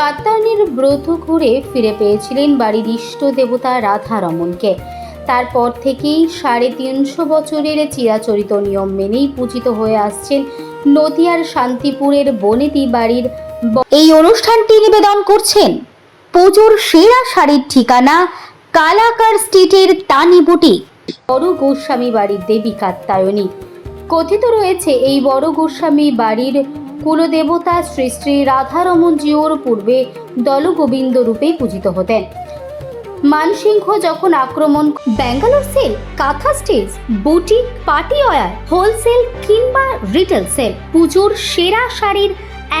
কাত্তায়নের ব্রত ঘুরে ফিরে পেয়েছিলেন বাড়ির ইষ্ট দেবতা রাধা রমনকে তারপর থেকেই সাড়ে তিনশো বছরের চিরাচরিত নিয়ম মেনেই পূজিত হয়ে আসছেন নদিয়ার শান্তিপুরের বনেতি বাড়ির এই অনুষ্ঠানটি নিবেদন করছেন পুজোর সেরা শাড়ির ঠিকানা কালাকার স্ট্রিটের তানি বুটিক। বড় গোস্বামী বাড়ির দেবী কাত্তায়নী কথিত রয়েছে এই বড় গোস্বামী বাড়ির কুলদেবতা শ্রী শ্রী রাধারমন জিওর পূর্বে দলগোবিন্দ রূপে পূজিত হতেন। মানসিংহ যখন আক্রমণ, Bangalore sale, kantha stage, boutique party wear wholesale কিংবা রিটেল সেল পুজোর সেরা শাড়ির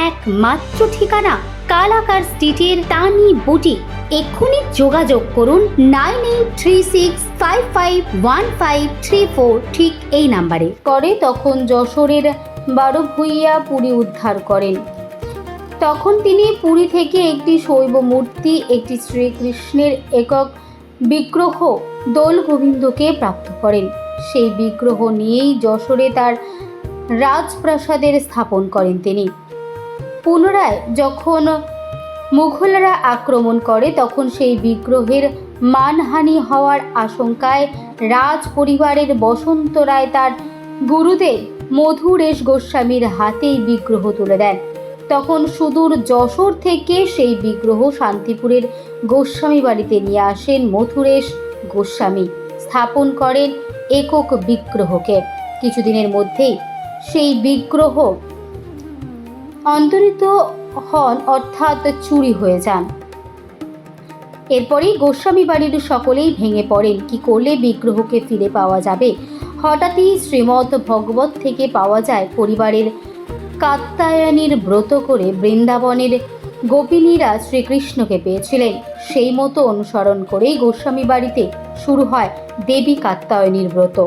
একমাত্র ঠিকানা কালাকার স্ট্রিটের তানি বুটিক। এক্ষুনি যোগাযোগ করুন nine eight three six five five one five three four, ঠিক এই নাম্বারে। করে তখন যশোরের বারো ভুইয়া পুরী উদ্ধার করেন। তখন তিনি পুরী থেকে একটি শৈব মূর্তি, একটি শ্রীকৃষ্ণের একক বিগ্রহ দোল গোবিন্দকে প্রাপ্ত করেন। সেই বিগ্রহ নিয়েই যশোরে তার রাজপ্রাসাদের স্থাপন করেন তিনি। পুনরায় যখন মুঘলরা আক্রমণ করে, তখন সেই বিগ্রহের মানহানি হওয়ার আশঙ্কায় রাজ পরিবারের বসন্ত রায় তার গুরুদেব মধুরেশ গোস্বামীর হাতেই বিগ্রহ তুলে দেন। তখন সুদূর যশোর থেকে সেই বিগ্রহ শান্তিপুরের গোস্বামী বাড়িতে নিয়ে আসেন মথুরেশ গোস্বামী। স্থাপন করেন একক বিগ্রহকে। কিছুদিনের মধ্যেই সেই বিগ্রহ অন্তরিত হন, অর্থাৎ চুরি হয়ে যান। এরপরেই গোস্বামী বাড়ির সকলেই ভেঙে পড়েন। কি করলে বিগ্রহকে ফিরে পাওয়া যাবে? হঠাৎই শ্রীমৎ ভগবত থেকে পাওয়া যায় পরিবারের কাত্তায়নীর ব্রত করে বৃন্দাবনের গোপিনীরা শ্রীকৃষ্ণকে পেয়েছিলেন। সেই মতো অনুসরণ করেই গোস্বামী বাড়িতে শুরু হয় দেবী কাত্তায়নীর ব্রত।